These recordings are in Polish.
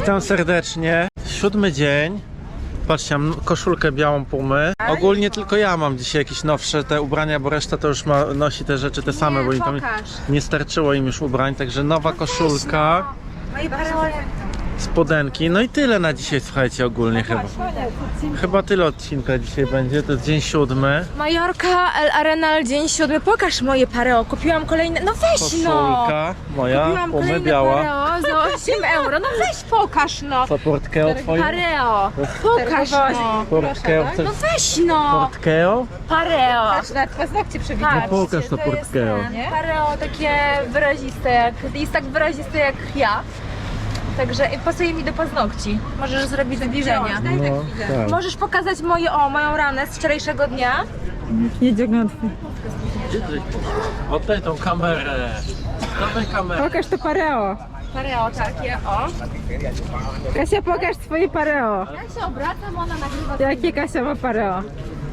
Witam serdecznie. Siódmy dzień. Patrzcie, mam koszulkę białą pumy. Ogólnie tylko ja mam dzisiaj jakieś nowsze te ubrania, bo reszta to już ma, nosi te rzeczy te same, bo im tam pokaż. nie starczyło im już ubrań. Także nowa koszulka, Moje parole. Spodenki. No i tyle na dzisiaj, słuchajcie, ogólnie chyba. Chyba tyle odcinka dzisiaj będzie. To jest dzień siódmy. Majorka, El Arenal, dzień siódmy. Pokaż moje pareo. Kupiłam kolejne. No weź no! Koszulka moja, Kupiłam kolejne biała. pareo za 8 euro. No weź pokaż no! Co portkeo twoje? Pareo. Pokaż no! Portkeo No chcesz? weź no! Portkeo? Pareo. Na paznokcie Patrz, przewiduje. No pokaż to to jest portkeo. Pareo takie wyraziste, jak, jest tak wyraziste jak ja. Także pasuje mi do paznokci. Możesz zrobić zbliżenia. No, tak. Możesz pokazać moje, o, moją ranę z wczorajszego dnia. Nie dziognątwy. Oddaj tą kamerę. Oddaj kamerę. Pokaż to pareo. Pareo takie, o. Kasia, pokaż swoje pareo. Ja się obracam, ona nagrywa. Jakie Kasia ma pareo?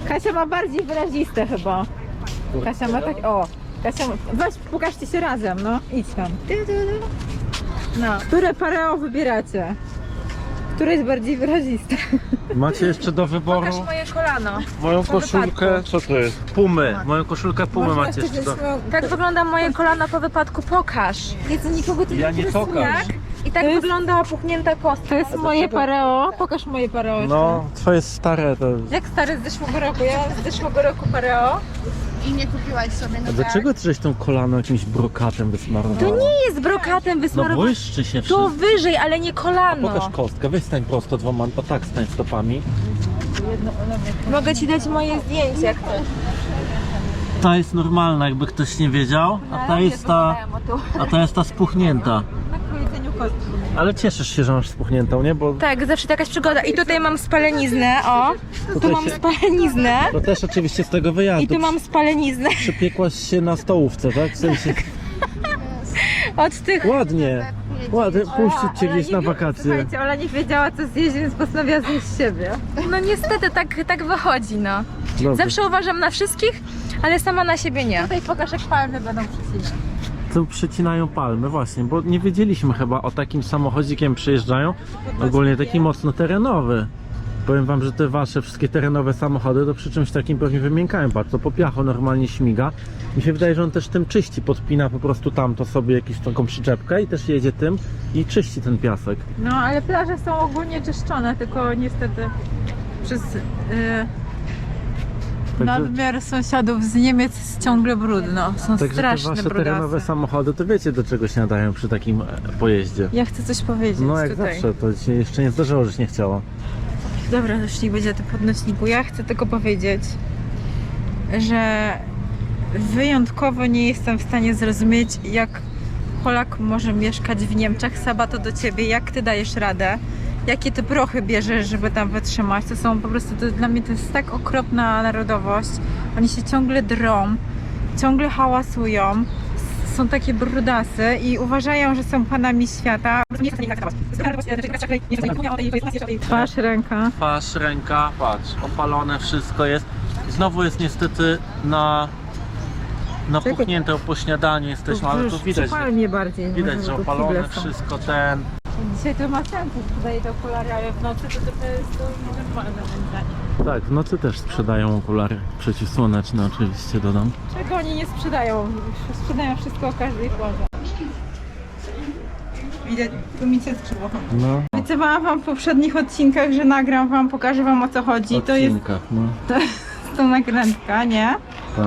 Kasia ma bardziej wyraziste chyba. Kasia ma tak, o. Kasia, ma- weź pokażcie się razem, no. Idź tam. No. Które pareo wybieracie? Które jest bardziej wyraziste? Macie jeszcze do wyboru Pokaż moje kolano. moją po koszulkę. Co to jest? Pumy. Moją koszulkę pumy Można macie jeszcze do... Tak wygląda moje kolano po wypadku. Pokaż. Jezu, nikogo to Ja nie pokaż. Tak? I tak jest- wygląda opuchnięta kostka. To jest moje pareo. Pokaż moje pareo. No, twoje stare to... Jak stary z zeszłego roku? Ja mam z zeszłego roku pareo. I nie kupiłaś sobie A nowego. dlaczego ty żeś tą kolano jakimś brokatem wysmarowała? To nie jest brokatem No wysmarowane. błyszczy się to wszystko. wyżej, ale nie kolano. Pokaż kostkę, weź stań prosto dwoma, o tak stań stopami. Mogę ci dać moje zdjęcie, jak. Ta jest normalna, jakby ktoś nie wiedział, a ta jest ta, a ta jest ta spuchnięta. Tak po jedzeniu kostki. Ale cieszysz się, że masz spuchniętą, nie? Bo Tak, zawsze to jakaś przygoda. I tutaj mam spaleniznę, o. Tu Tutaj mam się- spaleniznę. to też oczywiście z tego wyjazdu. I tu mam spaleniznę Przypiekłaś się na stołówce, tak? W sensie, od tych... ładnie. Ładnie, puścić cię gdzieś na wakacje. Słuchajcie, Ola nie wiedziała co zjeść, więc postanowiła zjeść siebie. No niestety tak, tak wychodzi, no. Dobrze. Zawsze uważam na wszystkich, ale sama na siebie nie. Tutaj pokaż jak palmy będą przycinać. Tu przycinają palmy, właśnie, bo nie wiedzieliśmy chyba o takim samochodzikiem przyjeżdżają. Ogólnie taki mocno terenowy. Powiem wam, że te wasze wszystkie terenowe samochody to przy czymś takim pewnie wymiękają. To po piachu normalnie śmiga. Mi się wydaje, że on też tym czyści, podpina po prostu tamto sobie jakąś taką przyczepkę i też jedzie tym i czyści ten piasek. No ale plaże są ogólnie czyszczone, tylko niestety przez yy, nadmiar sąsiadów z Niemiec jest ciągle brudno. Są także te straszne wasze terenowe samochody, to wiecie do czego się nadają przy takim e, pojeździe. Ja chcę coś powiedzieć No jak tutaj. zawsze, to się jeszcze nie zdarzyło, żeś nie chciała. Dobra, już niech będzie to podnośniku. Ja chcę tylko powiedzieć, że wyjątkowo nie jestem w stanie zrozumieć, jak Polak może mieszkać w Niemczech. Saba, to do ciebie. Jak ty dajesz radę? Jakie ty prochy bierzesz, żeby tam wytrzymać? To są po prostu, to, dla mnie to jest tak okropna narodowość. Oni się ciągle drą, ciągle hałasują. Są takie brudasy i uważają, że są panami świata. Twarz, ręka. Patrz, ręka, patrz, opalone wszystko jest. Znowu jest niestety na napuchnięte po śniadaniu jesteśmy, ale tu widać, że, bardziej. widać, że opalone wszystko ten. Dzisiaj to ma sens, tutaj te okulary, ale w nocy to trochę jest to nienormalne moim zdaniem. Tak, w nocy też sprzedają okulary przeciwsłoneczne oczywiście dodam. Czego oni nie sprzedają? Sprzedają wszystko o każdej porze. Widać, tu mi się skrzyło. No, Obiecywałam wam w poprzednich odcinkach, że nagram wam, pokażę wam o co chodzi. To jest odcinkach, no, to nagrętka, nie? tak.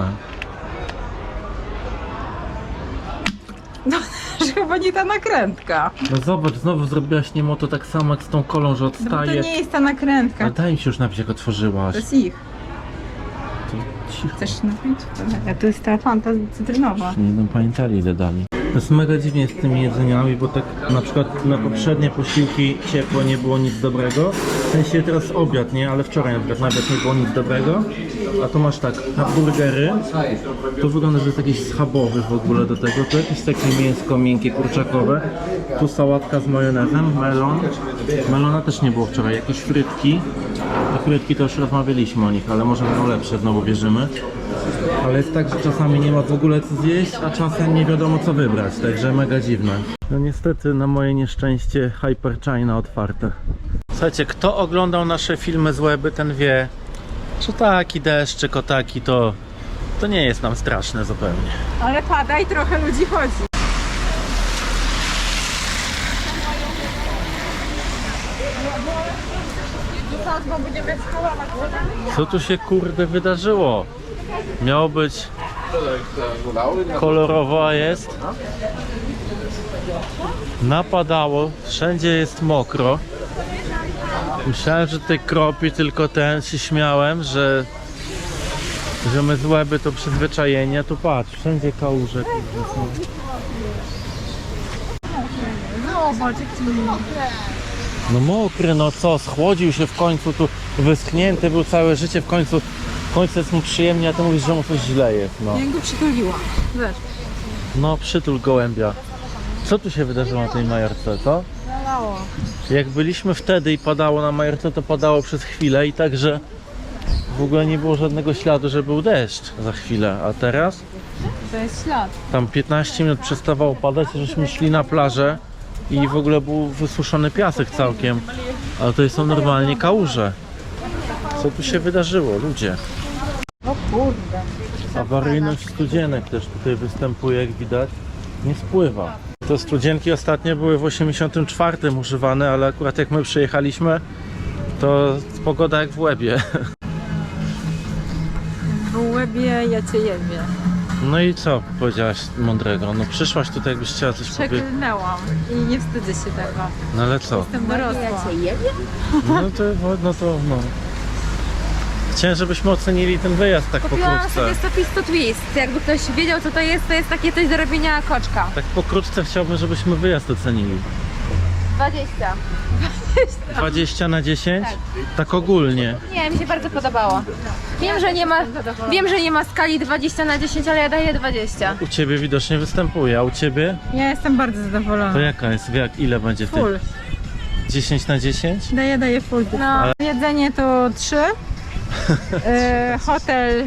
Że chyba nie ta nakrętka. No zobacz, znowu zrobiłaś niemo to tak samo jak z tą kolą, że No bo to odstaje. nie jest ta nakrętka. Ale daj mi się już napić jak otworzyłaś. To jest ich. To cicho. Chcesz się napić? A to jest ta fanta cytrynowa. Nie będą pamiętali ile dali. To jest mega dziwnie z tymi jedzeniami, bo tak na przykład na poprzednie posiłki ciepło nie było nic dobrego. W sensie teraz obiad, nie? Ale wczoraj na przykład na obiad nie było nic dobrego. A tu masz tak, hamburgery. Tu wygląda, że jest jakiś schabowy w ogóle do tego. Tu jakieś takie mięsko miękkie, kurczakowe. Tu sałatka z majonezem, melon. Melona też nie było wczoraj. Jakieś frytki. Te frytki to już rozmawialiśmy o nich, ale może będą lepsze, znowu wierzymy. Ale jest tak, że czasami nie ma w ogóle co zjeść, a czasem nie wiadomo co wybrać, także mega dziwne. No niestety na moje nieszczęście Hyper China otwarte. Słuchajcie, kto oglądał nasze filmy z Weby, ten wie, że taki deszczyk, o taki to, to nie jest nam straszne zupełnie. Ale pada i trochę ludzi chodzi. Co tu się kurde wydarzyło? Miało być kolorowo, a jest napadało, wszędzie jest mokro. Myślałem, że tutaj kropi, tylko ten się śmiałem, że że my z łeby to przyzwyczajenie, tu patrz, wszędzie kałuże. No mokry, no co, schłodził się w końcu, tu wyschnięty był całe życie, w końcu, w końcu jest mu przyjemnie, a ty mówisz, że mu coś źle jest, no. Ja go przytuliła. Zobacz. No, przytul gołębia. Co tu się wydarzyło na tej Majorce, co? Zalało. Jak byliśmy wtedy i padało na Majorce, to padało przez chwilę i także w ogóle nie było żadnego śladu, że był deszcz za chwilę, a teraz To jest ślad. tam 15 minut przestawało padać, żeśmy szli na plażę i w ogóle był wysuszony piasek całkiem, ale to są normalnie kałuże. Co tu się wydarzyło, ludzie? Kurde. Awaryjność studzienek też tutaj występuje, jak widać. Nie spływa. Te studzienki ostatnio były w 84 używane, ale akurat jak my przyjechaliśmy, to pogoda jak w łebie. W łebie ja cię jebie. No i co powiedziałaś mądrego? No przyszłaś tutaj, jakbyś chciała coś powiedzieć. Przeklnęłam i nie wstydzę się tego. No ale co? Jestem dorosła. No to, no to, no. Chciałem, żebyśmy ocenili ten wyjazd tak Kupiłam pokrótce. sobie Sofisto Twist. Jakby ktoś wiedział co to jest, to jest takie coś do robienia koczka. Tak pokrótce chciałbym, żebyśmy wyjazd ocenili. 20. 20 na 10? Tak ogólnie. Nie, mi się bardzo podobało. Wiem, że nie ma, wiem, że nie ma skali 20 na 10, ale ja daję 20. U ciebie widocznie występuje, a u ciebie? Ja jestem bardzo zadowolona. To jaka jest? Jak, ile będzie w tym? Full. 10 na 10? Daję, daję full. No. Jedzenie to 3. Yy, hotel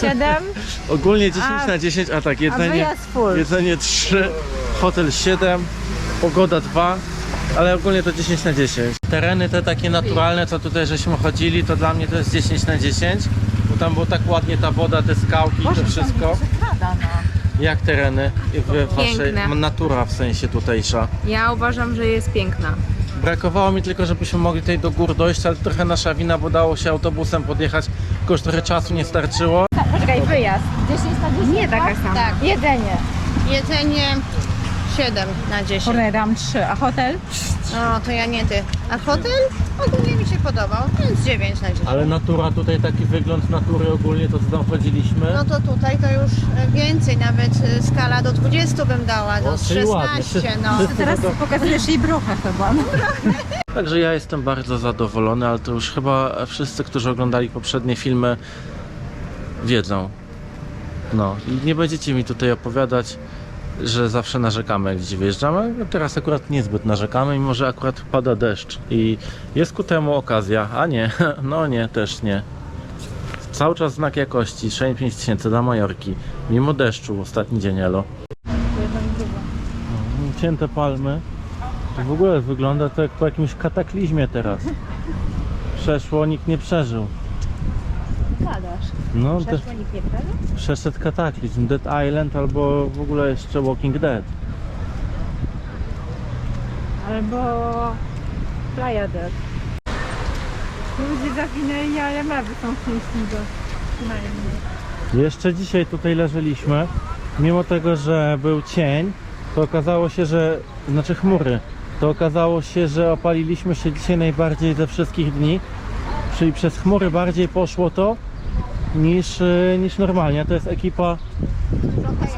7. Ogólnie 10 A- na 10, a tak, jedzenie, wyjazd full. jedzenie 3, hotel 7, pogoda 2, ale ogólnie to 10 na 10. Tereny te takie naturalne, co tutaj żeśmy chodzili, to dla mnie to jest 10 na 10, bo tam było tak ładnie ta woda, te skałki, to wszystko. Jak tereny w waszej, Piękne. natura w sensie tutejsza? Ja uważam, że jest piękna. Brakowało mi tylko, żebyśmy mogli tutaj do gór dojść, ale trochę nasza wina, bo dało się autobusem podjechać, tylko już trochę czasu nie starczyło. Poczekaj, wyjazd. 10 na 10? Nie taka sama. Tak. Jedzenie. Jedzenie 7 na 10. Kurde, dam 3. A hotel? No to ja nie ty. A hotel ogólnie mi się podobał, więc 9 na 10. Ale natura tutaj, taki wygląd natury ogólnie, to co tam chodziliśmy. No to tutaj to już e, więcej, nawet e, skala do 20 bym dała, do czyli ładnie. 16 no. Wszyscy Teraz pokazujesz jej bruchę chyba. No. Także ja jestem bardzo zadowolony, ale to już chyba wszyscy, którzy oglądali poprzednie filmy wiedzą. No i nie będziecie mi tutaj opowiadać, że zawsze narzekamy jak gdzieś wyjeżdżamy. No Teraz akurat niezbyt narzekamy, mimo że akurat pada deszcz i jest ku temu okazja, a nie, no nie, też nie. Cały czas znak jakości, 65 tysięcy dla Majorki, mimo deszczu ostatni dzień elo. No, Cięte palmy. To w ogóle wygląda to jak po jakimś kataklizmie teraz. Przeszło, nikt nie przeżył. No, te, nikt nie przeżył? przeszedł kataklizm. Dead Island albo w ogóle jeszcze Walking Dead. Albo Playa Dead. Ludzie zawinęli, ale mewy są szczęśliwe. Przynajmniej. Jeszcze dzisiaj tutaj leżeliśmy. Mimo tego, że był cień, to okazało się, że, znaczy chmury, to okazało się, że opaliliśmy się dzisiaj najbardziej ze wszystkich dni. Czyli przez chmury bardziej poszło to niż, y, niż normalnie. To jest ekipa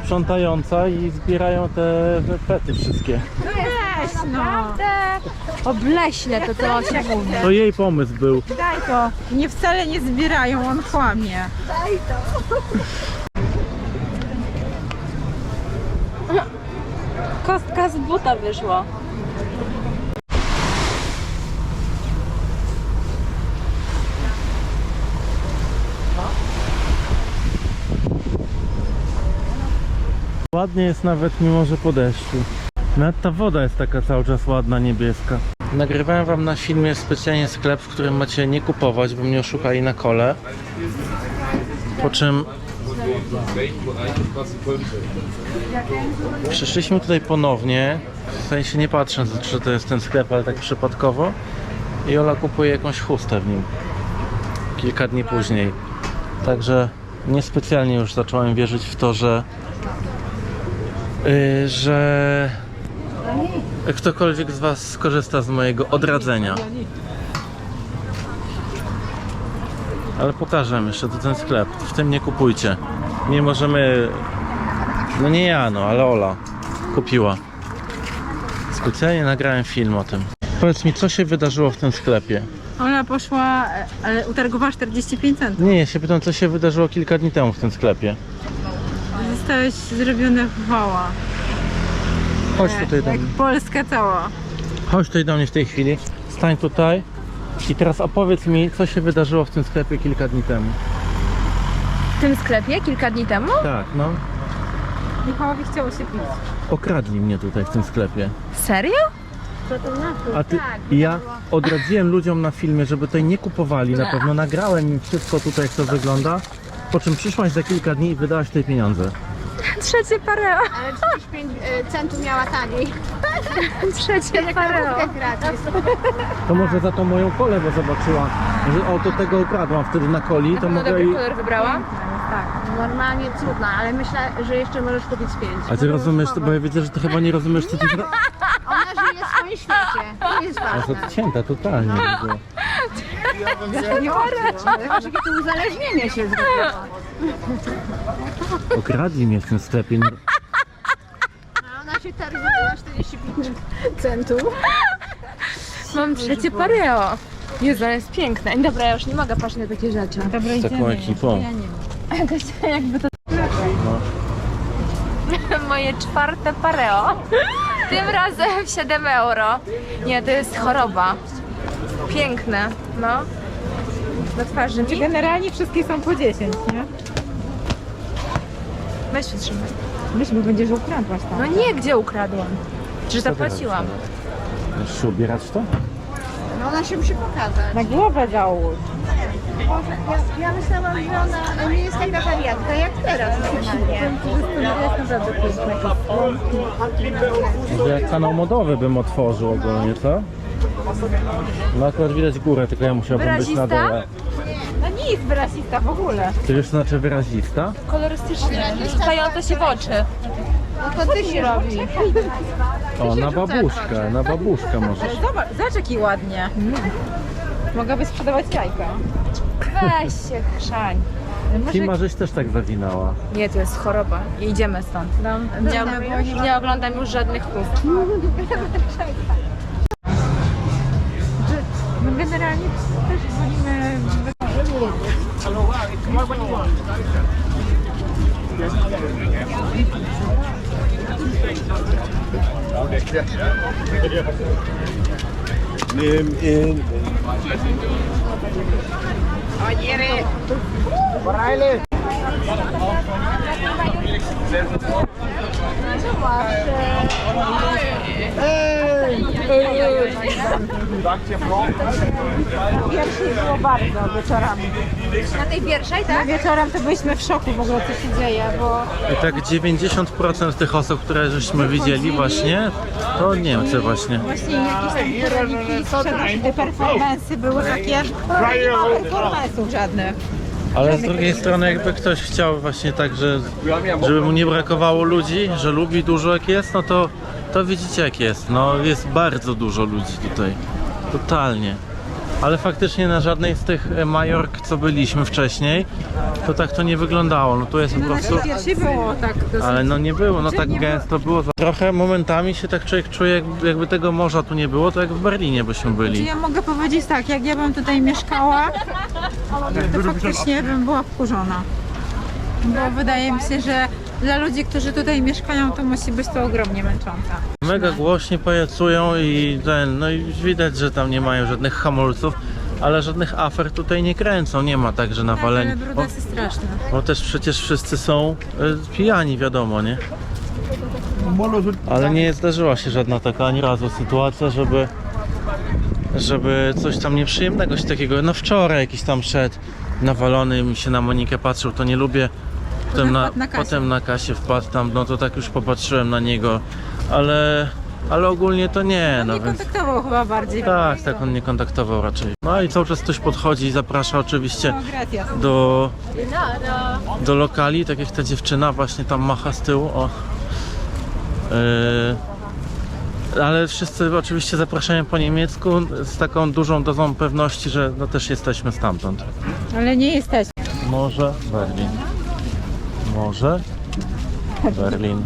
sprzątająca i zbierają te pety wszystkie. Weź no! Naprawdę obleśne to, co się mówi. To jej pomysł był. Daj to! Nie wcale nie zbierają, on kłamie. Kostka z buta wyszła. Ładnie jest nawet mimo, że po deszczu. Nawet ta woda jest taka cały czas ładna, niebieska. Nagrywałem wam na filmie specjalnie sklep, w którym macie nie kupować, bo mnie oszukali na kole. Po czym przyszliśmy tutaj ponownie, w sensie nie patrząc, czy to jest ten sklep, ale tak przypadkowo. I Ola kupuje jakąś chustę w nim. Kilka dni później. Także niespecjalnie już zacząłem wierzyć w to, że że ktokolwiek z Was skorzysta z mojego odradzenia. Ale pokażę jeszcze to ten sklep. W tym nie kupujcie. Nie możemy. No nie ja, no, ale Ola kupiła. Specjalnie nagrałem film o tym. Powiedz mi, co się wydarzyło w tym sklepie? Ola poszła, e, ale utargowała 45 centów. Nie, ja się pytam, co się wydarzyło kilka dni temu w tym sklepie. Zostałeś zrobione w wała. Chodź tutaj do Jak mnie. Polska cała. Chodź tutaj do mnie w tej chwili. Stań tutaj. I teraz opowiedz mi, co się wydarzyło w tym sklepie kilka dni temu. W tym sklepie kilka dni temu? Tak, no. Michałowi chciało się pić. Okradli mnie tutaj w tym sklepie. Serio? A ty, i ja odradziłem ludziom na filmie, żeby tutaj nie kupowali na pewno. Nagrałem im wszystko tutaj, jak to wygląda. Po czym przyszłaś za kilka dni i wydałaś tutaj pieniądze. Trzecie pareo. Ale 35 e, centów miała taniej. Trzecie pareo. gratis. To może za tą moją kolę, bo zobaczyła, że o, to tego ukradłam wtedy na coli, to No mogę dobry i... kolor wybrałam? Normalnie cudna, ale myślę, że jeszcze możesz kupić 5. A ty rozumiesz, to, bo ja widzę, że ty chyba nie rozumiesz, co ty... Ona żyje w swoim świecie. To jest A to ważne. ty cięta, totalnie. W ogóle. Nie ale Zobacz, jakie to uzależnienie się zrobiło. Okradli mnie w tym sklepie. Nie- A ona się targuje na 45 centów. Mam trzecie pareo. Jezu, ale jest piękne. Dobra, ja już nie mogę patrzeć na takie rzeczy. Dobra, Z taką ekipą. Ja nie wiem. Jakby to No. moje czwarte pareo. Tym razem 7 euro. Nie, to jest choroba. Piękne, no. Na twarzy mi. Generalnie wszystkie są po 10, nie? Weź przytrzymaj. Myśl, bo będziesz ukradłaś tam. No nie, gdzie ukradłam? Czy zapłaciłam? Musisz się ubierać to? No ona się musi pokazać. Na głowę załóż. Ja, ja myślałam, że ona nie jest taka wariatka jak teraz normalnie. Może jak kanał modowy bym otworzył ogólnie, co? No akurat widać górę, tylko ja musiałbym być na Wyrazista? dole. No nie jest wyrazista w ogóle. Wiesz co znaczy wyrazista? Kolorystycznie. Rzucające się w oczy. No to ty się robi. O, na babuszkę, na babuszkę możesz. Zobacz, zobacz jaki ładnie. Mogłaby sprzedawać jajka. Weź się chrzań. Kima żeś też tak zawinała. Nie, to jest choroba. Idziemy stąd. Nie, nie oglądam już żadnych chust. No generalnie też wolimy... Pierwszy było bardzo wieczorami. Na tej pierwszej, tak? Wieczorem to byliśmy w szoku w ogóle co się dzieje, bo I tak 90% tych osób, które żeśmy widzieli właśnie, to Niemcy właśnie. właśnie jakieś tam koroliki, sprzedaż, performansy były takie, nie ma performansów żadnych. Ale z drugiej strony jakby ktoś chciał właśnie tak, że żeby mu nie brakowało ludzi, że lubi dużo jak jest, no to, to widzicie jak jest. No jest bardzo dużo ludzi tutaj. Totalnie. Ale faktycznie na żadnej z tych e, Majork, co byliśmy wcześniej, to tak to nie wyglądało. No tu jest po No prostu... pierwszej było tak dosyć. Ale no nie było, no tak gęsto było. Trochę momentami się tak człowiek czuje, jakby, jakby tego morza tu nie było, to jak w Berlinie byśmy byli. ja mogę powiedzieć tak, jak ja bym tutaj mieszkała, to faktycznie bym była wkurzona. Bo wydaje mi się, że dla ludzi, którzy tutaj mieszkają, to musi być to ogromnie męczące. Mega głośnie pajacują i ten, no i widać, że tam nie mają żadnych hamulców, ale żadnych afer tutaj nie kręcą, nie ma tak, że nawaleni. Ale brudasy straszne. bo też przecież wszyscy są y, pijani, wiadomo, nie? Ale nie zdarzyła się żadna taka ani razu sytuacja, żeby żeby coś tam nieprzyjemnego się takiego. No wczoraj jakiś tam szedł nawalony mi się na Monikę patrzył, to nie lubię. Potem na, na kasie. potem na kasie wpadł tam, no to tak już popatrzyłem na niego, ale, ale ogólnie to nie, no nie więc kontaktował chyba bardziej. tak, tak on nie kontaktował raczej. No i cały czas ktoś podchodzi i zaprasza oczywiście No, do, do lokali, tak jak ta dziewczyna właśnie tam macha z tyłu, o. Yy, ale wszyscy oczywiście zapraszają po niemiecku z taką dużą dozą pewności, że no też jesteśmy stamtąd. Ale nie jesteś. Może Berlin. Może Berlin.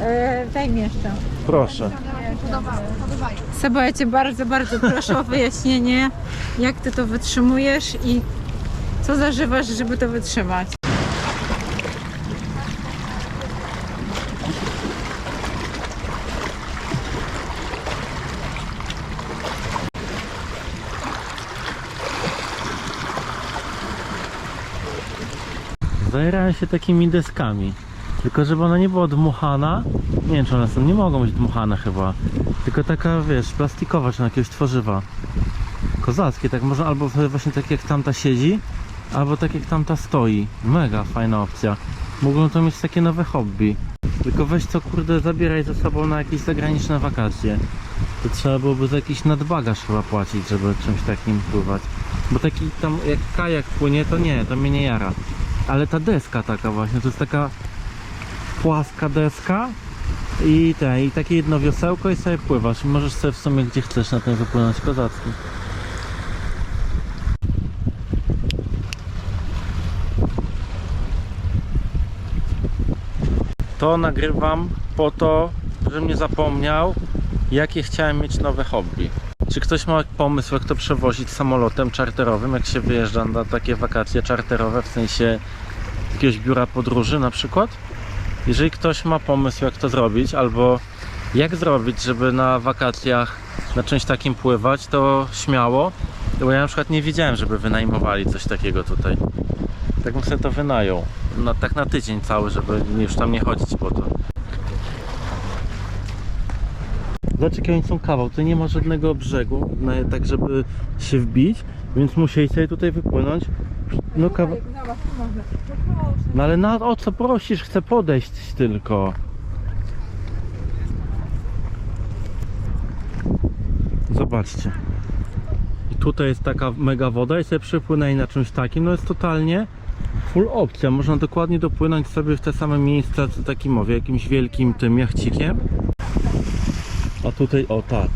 E, daj mi jeszcze. Proszę. Seba, ja Cię bardzo, bardzo proszę o wyjaśnienie, jak Ty to wytrzymujesz i co zażywasz, żeby to wytrzymać. Zajerałem się takimi deskami. Tylko żeby ona nie była dmuchana. Nie wiem czy one są, nie mogą być dmuchane chyba. Tylko taka wiesz, plastikowa czy na jakiegoś tworzywa. Kozackie, tak można albo właśnie tak jak tamta siedzi, albo tak jak tamta stoi. Mega fajna opcja. Mógłbym to mieć takie nowe hobby. Tylko weź to kurde zabieraj ze sobą na jakieś zagraniczne wakacje. To trzeba byłoby za jakiś nadbagaż chyba płacić, żeby czymś takim pływać. Bo taki tam jak kajak płynie, to nie, to mnie nie jara. Ale ta deska taka właśnie, to jest taka płaska deska i te, i takie jedno wiosełko i sobie pływasz. I możesz sobie w sumie gdzie chcesz na tym wypłynąć kozacki. To nagrywam po to, żebym nie zapomniał, jakie chciałem mieć nowe hobby. Czy ktoś ma pomysł, jak to przewozić samolotem czarterowym, jak się wyjeżdża na takie wakacje czarterowe, w sensie jakiegoś biura podróży na przykład? Jeżeli ktoś ma pomysł, jak to zrobić, albo jak zrobić, żeby na wakacjach na czymś takim pływać, to śmiało. Bo ja na przykład nie wiedziałem, żeby wynajmowali coś takiego tutaj. Tak bym sobie to wynajął. No, tak na tydzień cały, żeby już tam nie chodzić po to. Zobacz jakie oni są kawał, tu nie ma żadnego brzegu, na- tak żeby się wbić, więc musieli sobie tutaj wypłynąć. No kawał... No ale na o co prosisz? Chcę podejść tylko. Zobaczcie. I tutaj jest taka mega woda i sobie przypłynęli na czymś takim. No jest totalnie full opcja. Można dokładnie dopłynąć sobie w te same miejsca, co takim mówię, jakimś wielkim tym jachcikiem. A tutaj, o tak.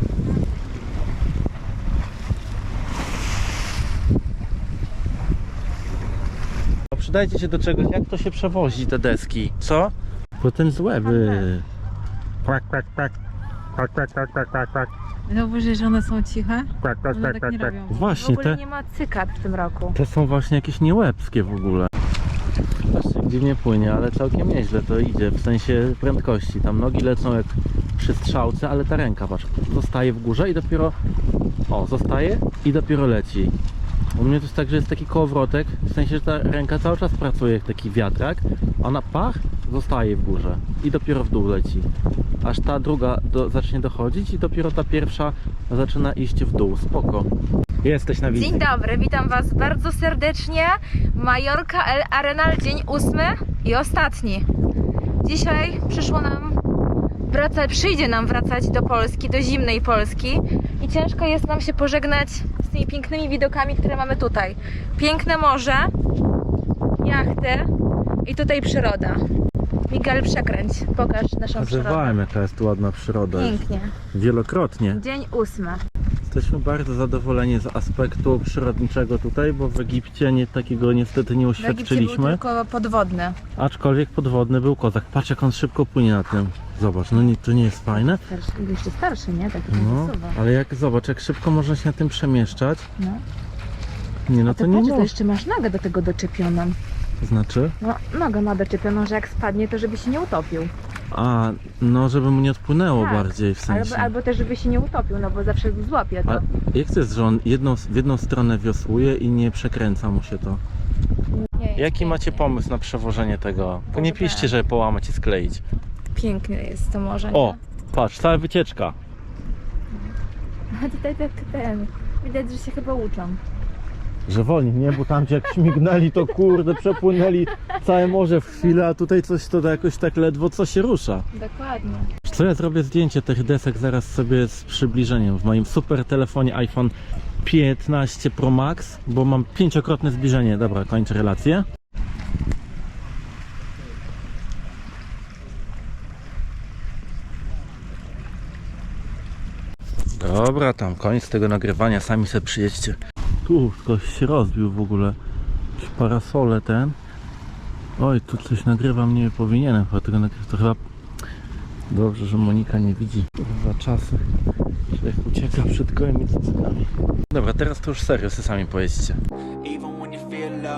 A Przydajcie się do czegoś, jak to się przewozi te deski, co? Bo ten złeby. Kwak, kwak, kwak. Kwak, kwak, kwak, kwak, kwak, kwak. Zauważysz, że one są ciche? Kwak, kwak, One kwak, tak nie kwak, robią. kwak. W Właśnie, ogóle te, nie ma cykat w tym roku. te są właśnie jakieś niełebskie w ogóle. Patrzcie, dziwnie płynie, ale całkiem nieźle to idzie, w sensie prędkości. Tam nogi lecą jak przy strzałce, ale ta ręka, patrz, zostaje w górze i dopiero, o, zostaje i dopiero leci. U mnie to jest tak, że jest taki kołowrotek, w sensie, że ta ręka cały czas pracuje jak taki wiatrak, a ona pach, zostaje w górze i dopiero w dół leci. Aż ta druga do, zacznie dochodzić i dopiero ta pierwsza zaczyna iść w dół. Spoko. Jesteś na wizji. Dzień dobry, witam Was bardzo serdecznie. Majorka El Arenal, dzień ósmy i ostatni. Dzisiaj przyszło nam wracać, przyjdzie nam wracać do Polski, do zimnej Polski i ciężko jest nam się pożegnać z tymi pięknymi widokami, które mamy tutaj. Piękne morze, jachty i tutaj przyroda. Miguel, przekręć, pokaż naszą przyrodę. Nazywałem jaka jest ładna przyroda. Pięknie. Wielokrotnie. Dzień ósmy. Jesteśmy bardzo zadowoleni z aspektu przyrodniczego tutaj, bo w Egipcie nie, takiego niestety nie W Egipcie był uświadczyliśmy. tylko podwodny. Aczkolwiek podwodny był kozak. Patrz jak on szybko płynie na tym. Zobacz, no nie, to nie jest fajne. Starszy, jeszcze starszy, nie? Taki No, ale jak zobacz, jak szybko można się na tym przemieszczać. No. Nie no A to ty nie patrz, to może. jeszcze masz nogę do tego doczepioną. Znaczy? No, nogę ma doczepioną, że jak spadnie, to żeby się nie utopił. A, no żeby mu nie odpłynęło Tak. bardziej w sensie. Albo, albo też, żeby się nie utopił, no bo zawsze złapie to. A jak to jest, że on jedną, w jedną stronę wiosłuje i nie przekręca mu się to? Nie, Jaki macie pięknie. pomysł na przewożenie tego? Bo nie piszcie, żeby połamać i skleić. Piękne jest to morze. O, patrz, cała wycieczka. A tutaj tak ten. Widać, że się chyba uczą. Że wolniej, nie? Bo tam gdzie jak śmignęli, to kurde, przepłynęli całe morze w chwilę, a tutaj coś to jakoś tak ledwo co się rusza. Dokładnie. Co ja zrobię zdjęcie tych desek zaraz sobie z przybliżeniem w moim super telefonie iPhone 15 Pro Max, bo mam pięciokrotne zbliżenie. Dobra, kończę relację. Dobra, tam koniec tego nagrywania, sami sobie przyjedźcie. Tu ktoś się rozbił w ogóle. Jakieś parasole ten. Oj, tu coś nagrywam, nie powinienem chyba tego nagrywać. To chyba Dobrze, że Monika nie widzi za czasy, jak ucieka przed gołymi cycykami. Dobra, teraz to już serio, sobie sami pojeźdźcie.